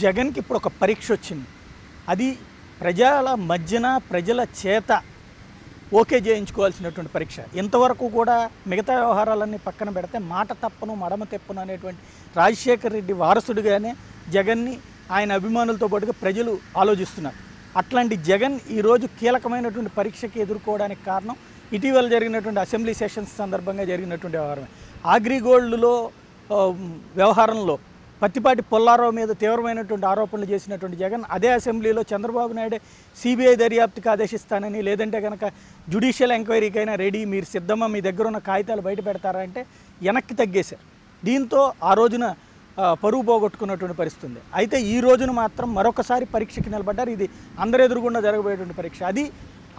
జగన్కి ఇప్పుడు ఒక పరీక్ష వచ్చింది. అది ప్రజల మధ్యన ప్రజల చేత ఓకే చేయించుకోవాల్సినటువంటి పరీక్ష. ఇంతవరకు కూడా మిగతా వ్యవహారాలన్నీ పక్కన పెడితే మాట తప్పను మడమ తెప్పను అనేటువంటి రాజశేఖర్ రెడ్డి వారసుడిగానే జగన్ని ఆయన అభిమానులతో పాటుగా ప్రజలు ఆలోచిస్తున్నారు. అట్లాంటి జగన్ ఈరోజు కీలకమైనటువంటి పరీక్షకి ఎదుర్కోవడానికి కారణం ఇటీవల జరిగినటువంటి అసెంబ్లీ సెషన్స్ సందర్భంగా జరిగినటువంటి వ్యవహారమే. అగ్రిగోల్డ్లో వ్యవహారంలో పత్తిపాటి పొల్లారావు మీద తీవ్రమైనటువంటి ఆరోపణలు చేసినటువంటి జగన్ అదే అసెంబ్లీలో చంద్రబాబు నాయుడు సిబిఐ దర్యాప్తుకి ఆదేశిస్తానని లేదంటే కనుక జ్యుడిషియల్ ఎంక్వైరీకైనా రెడీ మీరు సిద్ధమా మీ దగ్గర ఉన్న కాగితాలు బయట పెడతారా అంటే వెనక్కి తగ్గేశారు. దీంతో ఆ రోజున పరువు పోగొట్టుకున్నటువంటి పరిస్థితి ఉంది. అయితే ఈ రోజున మాత్రం మరొకసారి పరీక్షకి నిలబడ్డారు. ఇది అందరు ఎదురుగుండా జరగబోయేటువంటి పరీక్ష. అది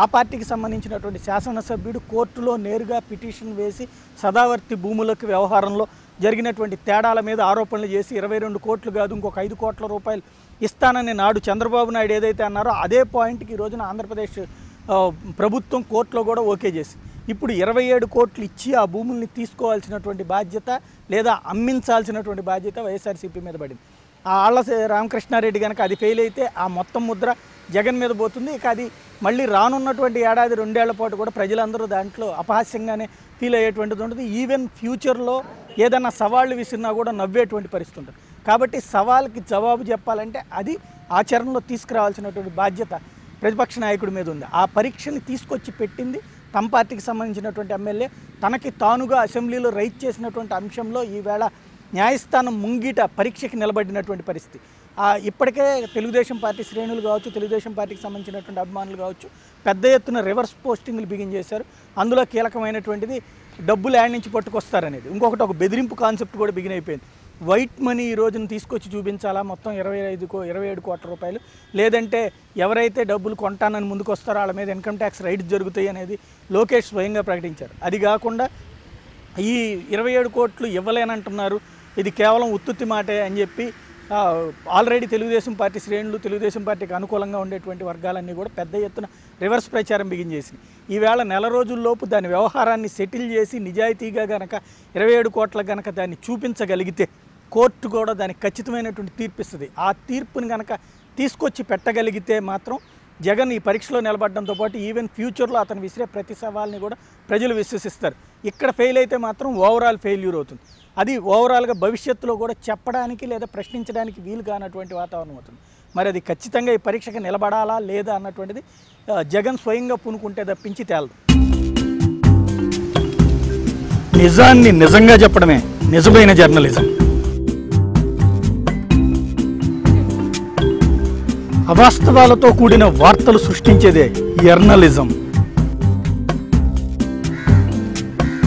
ఆ పార్టీకి సంబంధించినటువంటి శాసనసభ్యుడు కోర్టులో నేరుగా పిటిషన్ వేసి సదావర్తి భూములకు వ్యవహారంలో జరిగినటువంటి తేడాల మీద ఆరోపణలు చేసి ఇరవై రెండు కోట్లు కాదు ఇంకొక ఐదు కోట్ల రూపాయలు ఇస్తానని నాడు చంద్రబాబు నాయుడు ఏదైతే అన్నారో అదే పాయింట్కి ఈ రోజున ఆంధ్రప్రదేశ్ ప్రభుత్వం కోర్టులో కూడా ఓకే చేసి. ఇప్పుడు ఇరవై ఏడు కోట్లు ఇచ్చి ఆ భూముల్ని తీసుకోవాల్సినటువంటి బాధ్యత లేదా అమ్మించాల్సినటువంటి బాధ్యత వైఎస్ఆర్సీపీ మీద పడింది. ఆ ఆళ్ళ రామకృష్ణారెడ్డి కనుక అది ఫెయిల్ అయితే ఆ మొత్తం ముద్ర జగన్ మీద పోతుంది. ఇక అది మళ్ళీ రానున్నటువంటి ఏడాది రెండేళ్ళ పాటు కూడా ప్రజలందరూ దాంట్లో అపహాస్యంగానే ఫీల్ అయ్యేటువంటిది ఉంటుంది. ఈవెన్ ఫ్యూచర్లో ఏదైనా సవాళ్ళు విసిరినా కూడా నవ్వేటువంటి పరిస్థితి ఉంటుంది. కాబట్టి సవాల్కి జవాబు చెప్పాలంటే అది ఆచరణలో తీసుకురావాల్సినటువంటి బాధ్యత ప్రతిపక్ష నాయకుడి మీద ఉంది. ఆ పరీక్షని తీసుకొచ్చి పెట్టింది తమ పార్టీకి సంబంధించినటువంటి ఎమ్మెల్యే. తనకి తానుగా అసెంబ్లీలో రైట్ చేసినటువంటి అంశంలో ఈవేళ న్యాయస్థానం ముంగిట పరీక్షకి నిలబడినటువంటి పరిస్థితి. ఇప్పటికే తెలుగుదేశం పార్టీ శ్రేణులు కావచ్చు తెలుగుదేశం పార్టీకి సంబంధించినటువంటి అభిమానులు కావచ్చు పెద్ద ఎత్తున రివర్స్ పోస్టింగ్లు బిగిన్ చేశారు. అందులో కీలకమైనటువంటిది డబ్బులు యాడ్ నుంచి పట్టుకొస్తారనేది. ఇంకొకటి ఒక బెదిరింపు కాన్సెప్ట్ కూడా బిగిన్ అయిపోయింది. వైట్ మనీ ఈ రోజున తీసుకొచ్చి చూపించాలా? మొత్తం ఇరవై ఐదు కో ఇరవై ఏడు కోట్ల రూపాయలు. లేదంటే ఎవరైతే డబ్బులు కొంటానని ముందుకు వస్తారో వాళ్ళ మీద ఇన్కమ్ ట్యాక్స్ రైట్స్ జరుగుతాయి అనేది లోకేష్ స్వయంగా ప్రకటించారు. అది కాకుండా ఈ ఇరవై ఏడు కోట్లు ఇవ్వలేనంటున్నారు. ఇది కేవలం ఉత్తుత్తి మాటే అని చెప్పి ఆల్రెడీ తెలుగుదేశం పార్టీ శ్రేణులు తెలుగుదేశం పార్టీకి అనుకూలంగా ఉండేటువంటి వర్గాలన్నీ కూడా పెద్ద ఎత్తున రివర్స్ ప్రచారం బిగిన్ ఈవేళ నెల రోజుల్లోపు దాని వ్యవహారాన్ని సెటిల్ చేసి నిజాయితీగా గనక ఇరవై ఏడు కోట్ల గనక దాన్ని చూపించగలిగితే కోర్టు కూడా దానికి ఖచ్చితమైనటువంటి తీర్పు ఇస్తుంది ఆ తీర్పుని గనక తీసుకొచ్చి పెట్టగలిగితే మాత్రం జగన్ ఈ పరీక్షలో నిలబడడంతో పాటు ఈవెన్ ఫ్యూచర్లో అతను విసిరే ప్రతి సవాల్ని కూడా ప్రజలు విశ్వసిస్తారు. ఇక్కడ ఫెయిల్ అయితే మాత్రం ఓవరాల్ ఫెయిల్యూర్ అవుతుంది. అది ఓవరాల్గా భవిష్యత్తులో కూడా చెప్పడానికి లేదా ప్రశ్నించడానికి వీలు కానటువంటి వాతావరణం అవుతుంది. మరి అది ఖచ్చితంగా ఈ పరీక్షకు నిలబడాలా లేదా అన్నటువంటిది జగన్ స్వయంగా పూనుకుంటే తప్పించి తేలదు. నిజాన్ని నిజంగా చెప్పడమే నిజమైన జర్నలిజం. అవాస్తవాలతో కూడిన వార్తలు సృష్టించేదే జర్నలిజం.